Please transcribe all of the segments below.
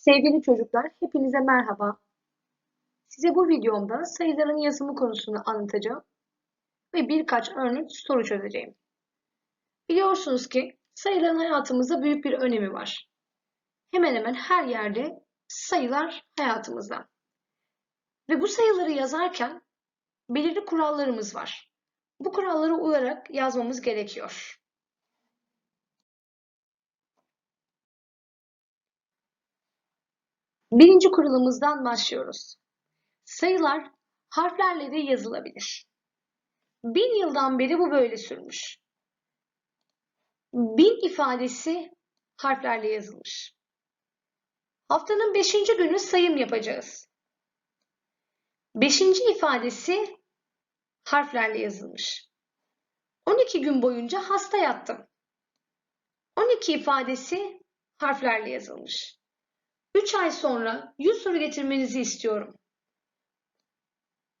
Sevgili çocuklar, hepinize merhaba. Size bu videomda sayıların yazımı konusunu anlatacağım ve birkaç örnek soru çözeceğim. Biliyorsunuz ki sayıların hayatımızda büyük bir önemi var. Hemen hemen her yerde sayılar hayatımızda. Ve bu sayıları yazarken belirli kurallarımız var. Bu kurallara uyarak yazmamız gerekiyor. Birinci kuralımızdan başlıyoruz. Sayılar harflerle de yazılabilir. Bin yıldan beri bu böyle sürmüş. Bin ifadesi harflerle yazılmış. Haftanın beşinci günü sayım yapacağız. Beşinci ifadesi harflerle yazılmış. 12 gün boyunca hasta yattım. 12 ifadesi harflerle yazılmış. 3 ay sonra 100 soru getirmenizi istiyorum.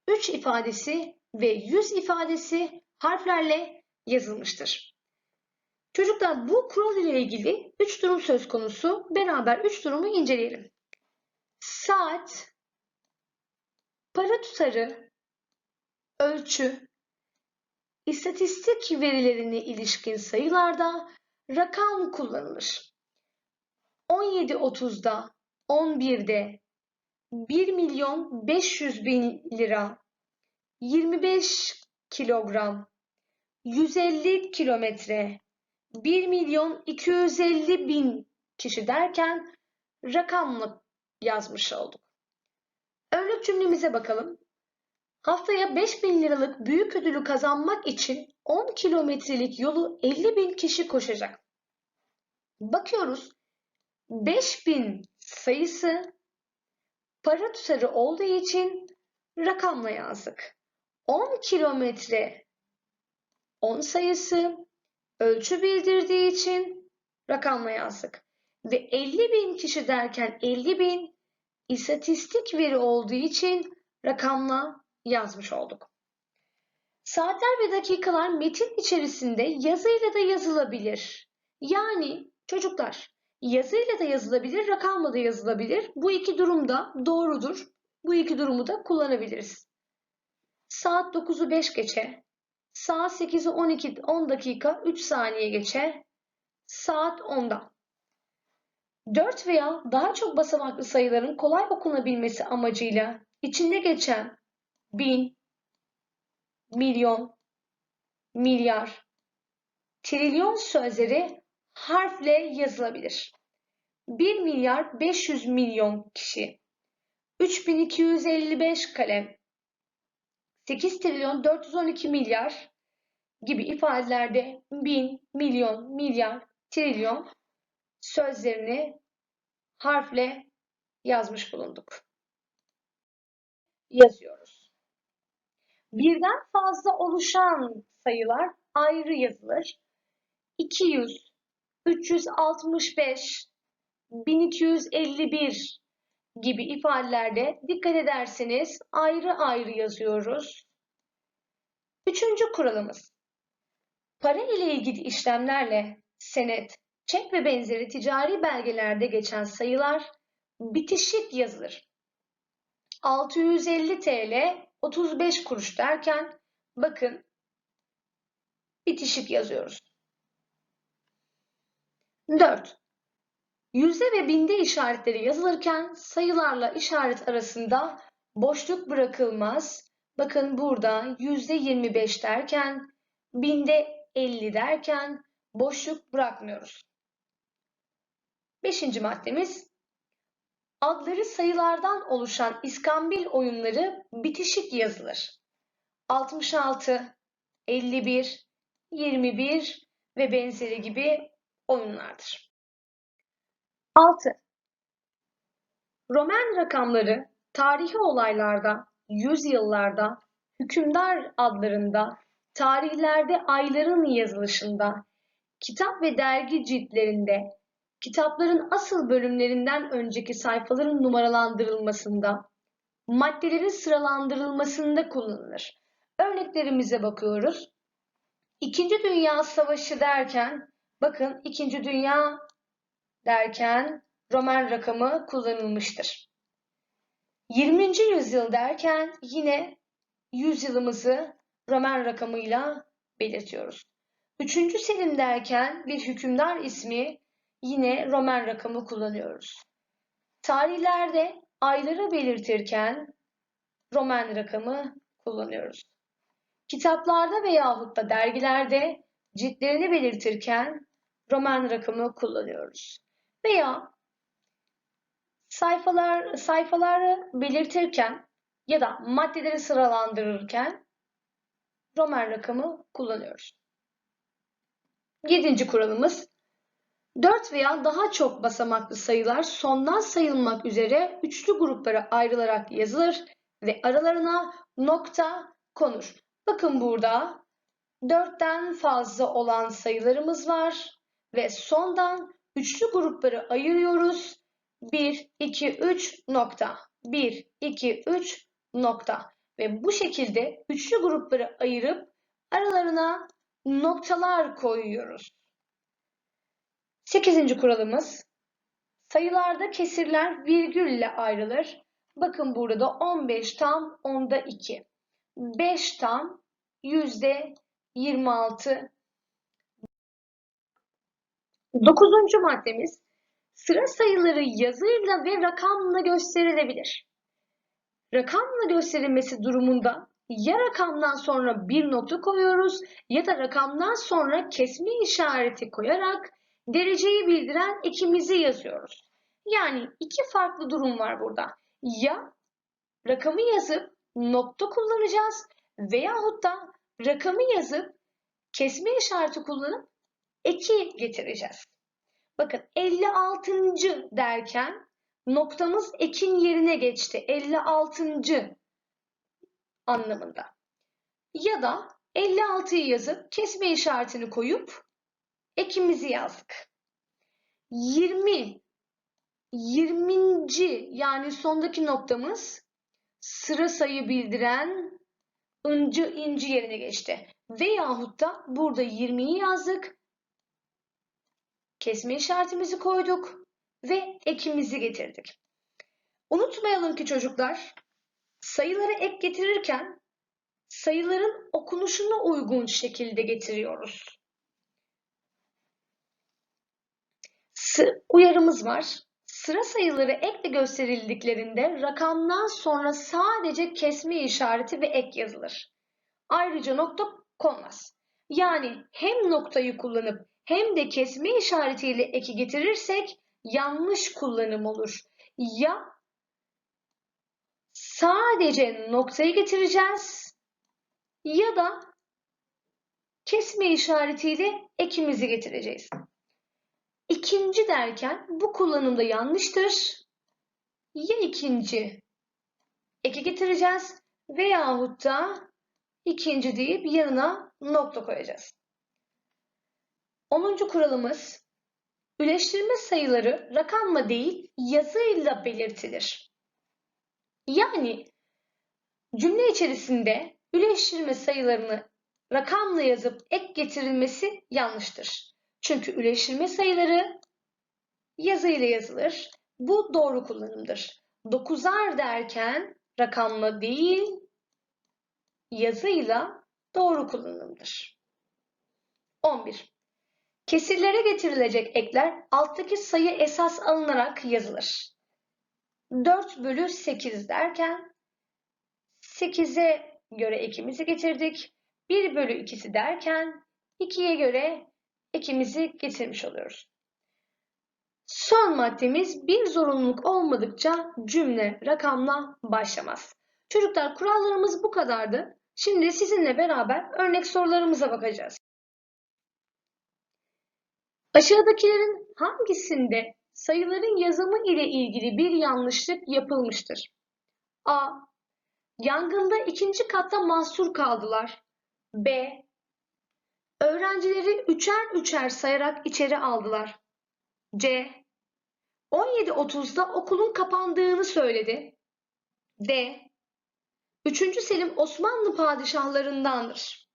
3 ifadesi ve 100 ifadesi harflerle yazılmıştır. Çocuklar bu kural ile ilgili 3 durum söz konusu. Beraber 3 durumu inceleyelim. Saat, para tutarı, ölçü, istatistik verilerine ilişkin sayılarda rakam kullanılır. 17.30'da 11'de 1 milyon 500 bin lira, 25 kilogram, 150 kilometre, 1 milyon 250 bin kişi derken rakamla yazmış olduk. Örnek cümlemize bakalım. Haftaya 5 bin liralık büyük ödülü kazanmak için 10 kilometrelik yolu 50 bin kişi koşacak. Bakıyoruz 5000 sayısı para tutarı olduğu için rakamla yazdık. 10 kilometre 10 sayısı ölçü bildirdiği için rakamla yazdık. Ve 50 bin kişi derken 50 bin istatistik veri olduğu için rakamla yazmış olduk. Saatler ve dakikalar metin içerisinde yazıyla da yazılabilir. Yani çocuklar Yazıyla da yazılabilir, rakamla da yazılabilir. Bu iki durum da doğrudur. Bu iki durumu da kullanabiliriz. Saat 9'u 5 geçe, saat 8'i 12 10 dakika 3 saniye geçe, saat 10'da. 4 veya daha çok basamaklı sayıların kolay okunabilmesi amacıyla içinde geçen bin, milyon, milyar, trilyon sözleri harfle yazılabilir. 1 milyar 500 milyon kişi, 3255 kalem, 8 trilyon 412 milyar gibi ifadelerde bin, milyon, milyar, trilyon sözlerini harfle yazmış bulunduk. Yazıyoruz. Birden fazla oluşan sayılar ayrı yazılır. 200, 365, 1251 gibi ifadelerde dikkat ederseniz ayrı ayrı yazıyoruz. Üçüncü kuralımız. Para ile ilgili işlemlerle senet, çek ve benzeri ticari belgelerde geçen sayılar bitişik yazılır. 650 TL 35 kuruş derken bakın bitişik yazıyoruz. 4. Yüzde ve binde işaretleri yazılırken sayılarla işaret arasında boşluk bırakılmaz. Bakın burada yüzde 25 derken, binde 50 derken boşluk bırakmıyoruz. Beşinci maddemiz adları sayılardan oluşan iskambil oyunları bitişik yazılır. 66, 51, 21 ve benzeri gibi oyunlardır. 6. Roman rakamları tarihi olaylarda, yüzyıllarda, hükümdar adlarında, tarihlerde ayların yazılışında, kitap ve dergi ciltlerinde, kitapların asıl bölümlerinden önceki sayfaların numaralandırılmasında, maddelerin sıralandırılmasında kullanılır. Örneklerimize bakıyoruz. İkinci Dünya Savaşı derken Bakın 2. Dünya derken Roman rakamı kullanılmıştır. 20. yüzyıl derken yine yüzyılımızı Roman rakamıyla belirtiyoruz. 3. Selim derken bir hükümdar ismi yine Roman rakamı kullanıyoruz. Tarihlerde ayları belirtirken Roman rakamı kullanıyoruz. Kitaplarda veyahut da dergilerde ciltlerini belirtirken Roman rakamı kullanıyoruz. Veya sayfalar sayfaları belirtirken ya da maddeleri sıralandırırken Roman rakamı kullanıyoruz. Yedinci kuralımız 4 veya daha çok basamaklı sayılar sondan sayılmak üzere üçlü gruplara ayrılarak yazılır ve aralarına nokta konur. Bakın burada 4'ten fazla olan sayılarımız var ve sondan üçlü gruplara ayırıyoruz. 1, 2, 3 nokta. 1, 2, 3 nokta. Ve bu şekilde üçlü gruplara ayırıp aralarına noktalar koyuyoruz. Sekizinci kuralımız sayılarda kesirler virgülle ayrılır. Bakın burada 15 tam onda 2. 5 tam yüzde 26. Dokuzuncu maddemiz sıra sayıları yazıyla ve rakamla gösterilebilir. Rakamla gösterilmesi durumunda ya rakamdan sonra bir nokta koyuyoruz ya da rakamdan sonra kesme işareti koyarak dereceyi bildiren ekimizi yazıyoruz. Yani iki farklı durum var burada. Ya rakamı yazıp nokta kullanacağız veyahut da rakamı yazıp kesme işareti kullanıp eki getireceğiz. Bakın 56. derken noktamız ekin yerine geçti. 56. anlamında. Ya da 56'yı yazıp kesme işaretini koyup ekimizi yazdık. 20 20. yani sondaki noktamız sıra sayı bildiren ıncı inci yerine geçti. Veyahut da burada 20'yi yazdık. Kesme işaretimizi koyduk ve ekimizi getirdik. Unutmayalım ki çocuklar sayıları ek getirirken sayıların okunuşuna uygun şekilde getiriyoruz. Uyarımız var. Sıra sayıları ekle gösterildiklerinde rakamdan sonra sadece kesme işareti ve ek yazılır. Ayrıca nokta konmaz. Yani hem noktayı kullanıp hem de kesme işaretiyle eki getirirsek yanlış kullanım olur. Ya sadece noktayı getireceğiz ya da kesme işaretiyle ekimizi getireceğiz. İkinci derken bu kullanımda yanlıştır. Ya ikinci eki getireceğiz veyahut da ikinci deyip yanına nokta koyacağız. Onuncu kuralımız üleştirme sayıları rakamla değil yazıyla belirtilir. Yani cümle içerisinde üleştirme sayılarını rakamla yazıp ek getirilmesi yanlıştır. Çünkü üleştirme sayıları yazıyla yazılır. Bu doğru kullanımdır. Dokuzar derken rakamla değil yazıyla doğru kullanımdır. 11. Kesirlere getirilecek ekler alttaki sayı esas alınarak yazılır. 4 bölü 8 derken 8'e göre ekimizi getirdik. 1 bölü 2'si derken 2'ye göre ekimizi getirmiş oluyoruz. Son maddemiz bir zorunluluk olmadıkça cümle rakamla başlamaz. Çocuklar kurallarımız bu kadardı. Şimdi sizinle beraber örnek sorularımıza bakacağız. Aşağıdakilerin hangisinde sayıların yazımı ile ilgili bir yanlışlık yapılmıştır? A. Yangında ikinci katta mahsur kaldılar. B. Öğrencileri üçer üçer sayarak içeri aldılar. C. 17.30'da okulun kapandığını söyledi. D. 3. Selim Osmanlı padişahlarındandır.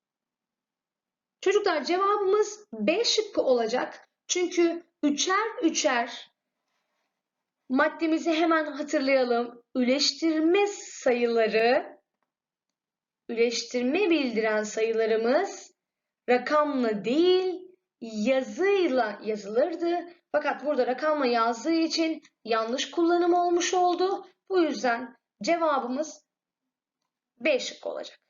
Çocuklar cevabımız B şıkkı olacak. Çünkü üçer üçer Maddemizi hemen hatırlayalım. Üleştirme sayıları, üleştirme bildiren sayılarımız rakamla değil yazıyla yazılırdı. Fakat burada rakamla yazdığı için yanlış kullanım olmuş oldu. Bu yüzden cevabımız B şıkkı olacak.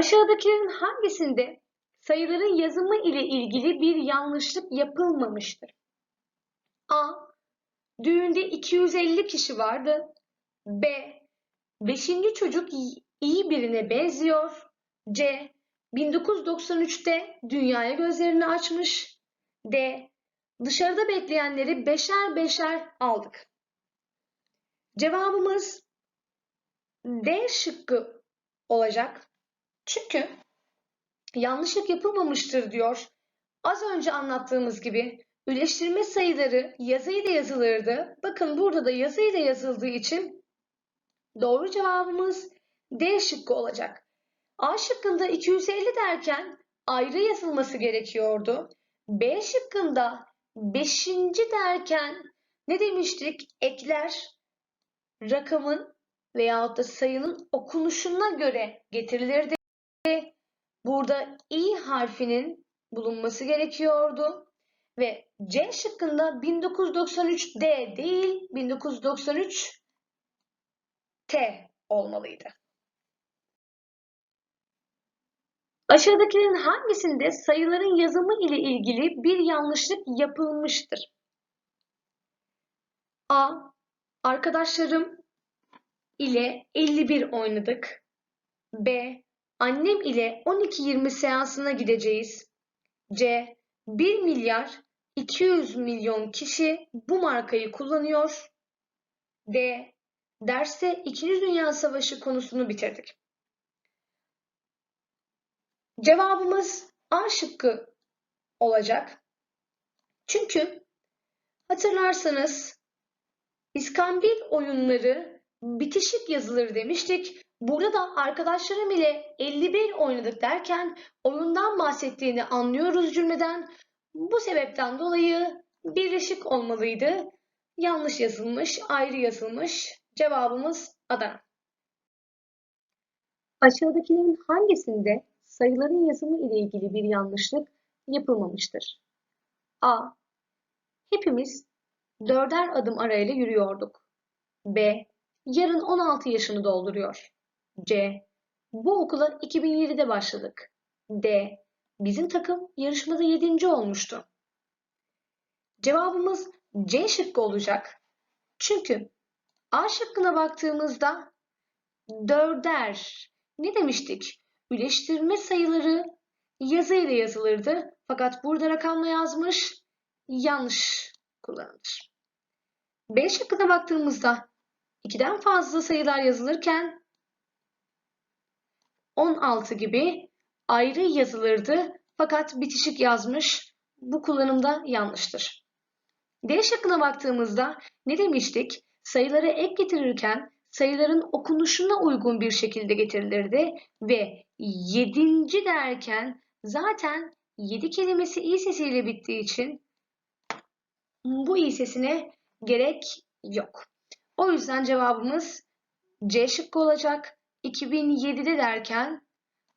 Aşağıdakilerin hangisinde sayıların yazımı ile ilgili bir yanlışlık yapılmamıştır? A. Düğünde 250 kişi vardı. B. Beşinci çocuk iyi birine benziyor. C. 1993'te dünyaya gözlerini açmış. D. Dışarıda bekleyenleri beşer beşer aldık. Cevabımız D şıkkı olacak. Çünkü yanlışlık yapılmamıştır diyor. Az önce anlattığımız gibi üleştirme sayıları yazıyla yazılırdı. Bakın burada da yazıyla yazıldığı için doğru cevabımız D şıkkı olacak. A şıkkında 250 derken ayrı yazılması gerekiyordu. B şıkkında 5. derken ne demiştik? Ekler rakamın veyahut da sayının okunuşuna göre getirilirdi. Burada i harfinin bulunması gerekiyordu. Ve C şıkkında 1993D değil 1993T olmalıydı. Aşağıdakilerin hangisinde sayıların yazımı ile ilgili bir yanlışlık yapılmıştır? A. Arkadaşlarım ile 51 oynadık. B. Annem ile 12-20 seansına gideceğiz. C. 1 milyar 200 milyon kişi bu markayı kullanıyor. D. Derste 2. Dünya Savaşı konusunu bitirdik. Cevabımız A şıkkı olacak. Çünkü hatırlarsanız İskambil oyunları bitişik yazılır demiştik. Burada da arkadaşlarım ile 51 oynadık derken oyundan bahsettiğini anlıyoruz cümleden. Bu sebepten dolayı birleşik olmalıydı. Yanlış yazılmış, ayrı yazılmış. Cevabımız Adana. Aşağıdakilerin hangisinde sayıların yazımı ile ilgili bir yanlışlık yapılmamıştır? A. Hepimiz dörder adım arayla yürüyorduk. B. Yarın 16 yaşını dolduruyor. C. Bu okula 2007'de başladık. D. Bizim takım yarışmada 7. olmuştu. Cevabımız C şıkkı olacak. Çünkü A şıkkına baktığımızda dörder ne demiştik? Üleştirme sayıları yazı ile yazılırdı. Fakat burada rakamla yazmış yanlış kullanılır. B şıkkına baktığımızda 2'den fazla sayılar yazılırken 16 gibi ayrı yazılırdı fakat bitişik yazmış. Bu kullanımda yanlıştır. D şıkkına baktığımızda ne demiştik? Sayıları ek getirirken sayıların okunuşuna uygun bir şekilde getirilirdi ve yedinci derken zaten yedi kelimesi i sesiyle bittiği için bu i sesine gerek yok. O yüzden cevabımız C şıkkı olacak. 2007'de derken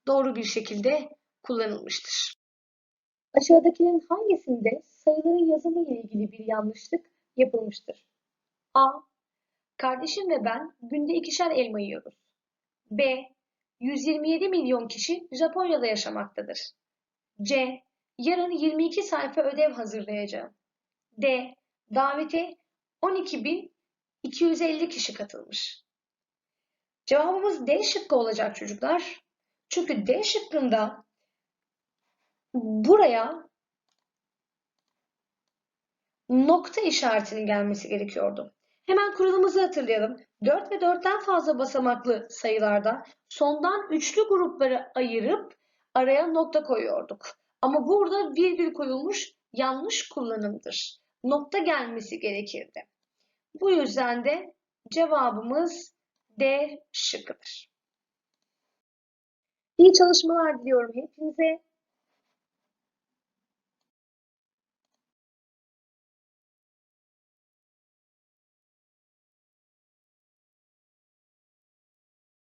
doğru bir şekilde kullanılmıştır. Aşağıdakilerin hangisinde sayıların yazımı ile ilgili bir yanlışlık yapılmıştır? A. Kardeşim ve ben günde ikişer elma yiyoruz. B. 127 milyon kişi Japonya'da yaşamaktadır. C. Yarın 22 sayfa ödev hazırlayacağım. D. Davete 12.250 kişi katılmış. Cevabımız D şıkkı olacak çocuklar. Çünkü D şıkkında buraya nokta işaretinin gelmesi gerekiyordu. Hemen kuralımızı hatırlayalım. 4 ve 4'ten fazla basamaklı sayılarda sondan üçlü grupları ayırıp araya nokta koyuyorduk. Ama burada virgül koyulmuş yanlış kullanımdır. Nokta gelmesi gerekirdi. Bu yüzden de cevabımız D şıkkıdır. İyi çalışmalar diliyorum hepinize.